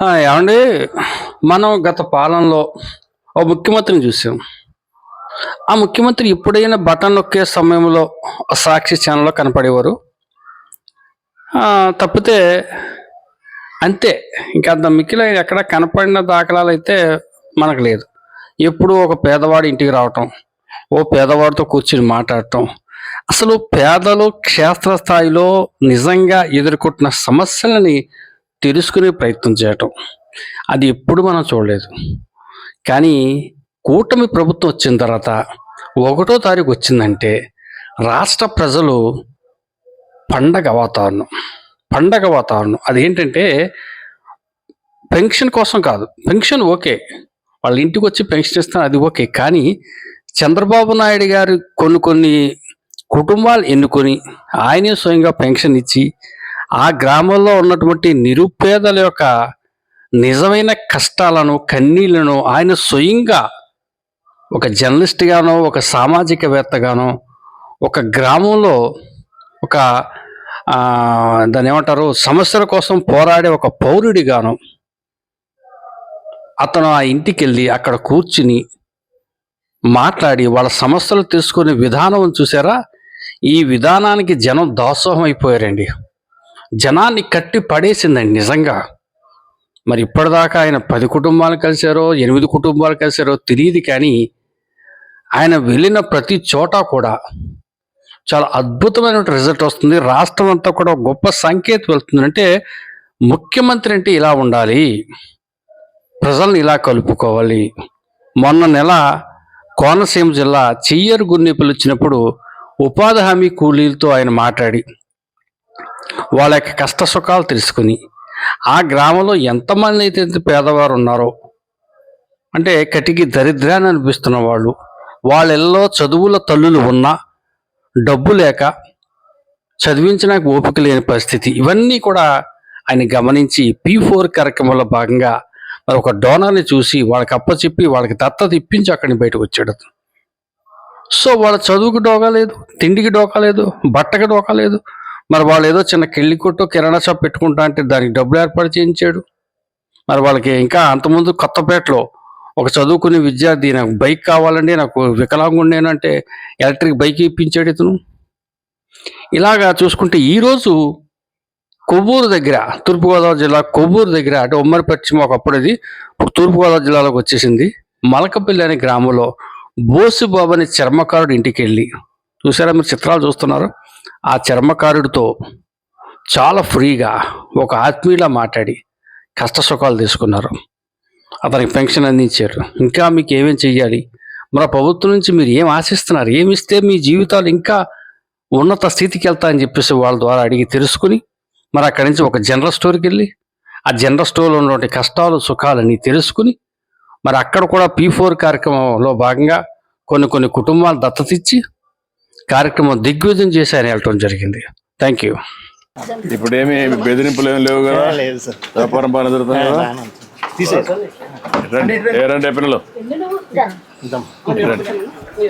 ఏమండి? మనం గత పాలనలో ఓ ముఖ్యమంత్రిని చూసాం. ఆ ముఖ్యమంత్రి ఎప్పుడైనా బటన్ నొక్కే సమయంలో సాక్షి ఛానల్లో కనపడేవారు? తప్పితే అంతే. ఇంకా అంత మిక్కిలో ఎక్కడ కనపడిన దాఖలాలు అయితే మనకు లేదు. ఎప్పుడు ఒక పేదవాడి ఇంటికి రావటం ఓ పేదవాడితో కూర్చుని మాట్లాడటం అసలు పేదలు క్షేత్రస్థాయిలో నిజంగా ఎదుర్కొంటున్న సమస్యలని తెలుసుకునే ప్రయత్నం చేయటం. అది ఎప్పుడు మనం చూడలేదు. కానీ కూటమి ప్రభుత్వం వచ్చిన తర్వాత ఒకటో తారీఖు వచ్చిందంటే రాష్ట్ర ప్రజలు పండగ వాతావరణం పండగ వాతావరణం. అదేంటంటే పెన్షన్ కోసం కాదు పెన్షన్ ఓకే. వాళ్ళ ఇంటికి వచ్చి పెన్షన్ ఇస్తాను అది ఓకే. కానీ చంద్రబాబు నాయుడు గారు కొన్ని కొన్ని కుటుంబాలు ఎన్నుకొని ఆయనే స్వయంగా పెన్షన్ ఇచ్చి ఆ గ్రామంలో ఉన్నటువంటి నిరుపేదల యొక్క నిజమైన కష్టాలను కన్నీళ్ళను ఆయన స్వయంగా ఒక జర్నలిస్ట్గానో ఒక సామాజికవేత్తగానో ఒక గ్రామంలో ఒక దాని దాన్ని ఏమంటారు సమస్యల కోసం పోరాడే ఒక పౌరుడిగాను అతను ఆ ఇంటికి వెళ్ళి అక్కడ కూర్చుని మాట్లాడి వాళ్ళ సమస్యలు తెలుసుకునే విధానం చూసారా? ఈ విధానానికి జనం దాసోహం అయిపోయారండి జనాన్ని కట్టి పడేసిందండి నిజంగా. మరి ఇప్పటిదాకా ఆయన పది కుటుంబాలు కలిశారో ఎనిమిది కుటుంబాలు కలిశారో తెలియదు కానీ ఆయన వెళ్ళిన ప్రతి చోట కూడా చాలా అద్భుతమైన రిజల్ట్ వస్తుంది. రాష్ట్రం అంతా కూడా గొప్ప సంకేతం వెళ్తుంది. అంటే ముఖ్యమంత్రి అంటే ఇలా ఉండాలి ప్రజల్ని ఇలా కలుపుకోవాలి. మొన్న నెల కోనసీమ జిల్లా చెయ్యరు గుర్ని పిలిచినప్పుడు ఉపాధి హామీ కూలీలతో ఆయన మాట్లాడి వాళ్ళ యొక్క కష్ట సుఖాలు తెలుసుకుని ఆ గ్రామంలో ఎంతమంది అయితే పేదవారు ఉన్నారో అంటే కటికి దరిద్రాన్ని అనిపిస్తున్న వాళ్ళు వాళ్ళెల్లో చదువుల తల్లులు ఉన్నా డబ్బు లేక చదివించడానికి ఓపిక లేని పరిస్థితి ఇవన్నీ కూడా ఆయన గమనించి పీ ఫోర్ కార్యక్రమంలో భాగంగా మరి ఒక డోనర్ని చూసి వాళ్ళకి అప్పచెప్పి వాళ్ళకి దత్తత ఇప్పించి అక్కడిని బయటకు వచ్చాడు సో వాళ్ళ చదువుకి డోకా లేదు తిండికి డోకా లేదు బట్టకి డోకా లేదు మరి వాళ్ళు ఏదో చిన్న కిళ్ళి కొట్టు కిరాణా షాప్ పెట్టుకుంటా అంటే దానికి డబ్బులు ఏర్పాటు చేయించాడు. మరి వాళ్ళకి ఇంకా అంతకుముందు కొత్తపేటలో ఒక చదువుకునే విద్యార్థి నాకు బైక్ కావాలండి నాకు వికలాంగుండేను అంటే ఎలక్ట్రిక్ బైక్ ఇప్పించాడు ఇతను. ఇలాగా చూసుకుంటే ఈరోజు కొవ్వూరు దగ్గర తూర్పుగోదావరి జిల్లా కొవ్వూరు దగ్గర అంటే ఉమ్మడి పశ్చిమ ఒకప్పుడు ఇది ఇప్పుడు తూర్పుగోదావరి జిల్లాలోకి వచ్చేసింది. మలకపల్లి అనే గ్రామంలో బోసుబాబు అనే చర్మకారుడు ఇంటికి వెళ్ళి చూసారా మీరు చిత్రాలు చూస్తున్నారు? ఆ చర్మకారుడితో చాలా ఫ్రీగా ఒక ఆత్మీయులా మాట్లాడి కష్ట సుఖాలు తీసుకున్నారు. అతనికి పెన్షన్ అందించారు. ఇంకా మీకు ఏమేం చెయ్యాలి? మన ప్రభుత్వం నుంచి మీరు ఏం ఆశిస్తున్నారు? ఏమి ఇస్తే మీ జీవితాలు ఇంకా ఉన్నత స్థితికి వెళ్తాయని చెప్పేసి వాళ్ళ ద్వారా అడిగి తెలుసుకుని మరి అక్కడి నుంచి ఒక జనరల్ స్టోర్కి వెళ్ళి ఆ జనరల్ స్టోర్లో ఉన్నటువంటి కష్టాలు సుఖాలని తెలుసుకుని మరి అక్కడ కూడా పీ ఫోర్ కార్యక్రమంలో భాగంగా కొన్ని కొన్ని కుటుంబాలు దత్తతిచ్చి కార్యక్రమం దిగ్విజయం చేసి ఆయన వెళ్ళటం జరిగింది. థ్యాంక్ యూ ఇప్పుడు ఏమి బెదిరింపులు ఏమి లేవు కదా? లేదు సార్. వ్యాపారం బాగా జరుగుతుంది కదా? రండి ఏ రండి పిల్లలు? రండి.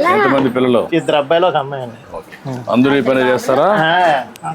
ఎంతమంది పిల్లలు? ఇద్దరు అబ్బాయిలు ఒక అమ్మాయి అందరూ ఈ పని చేస్తారా? ఆ,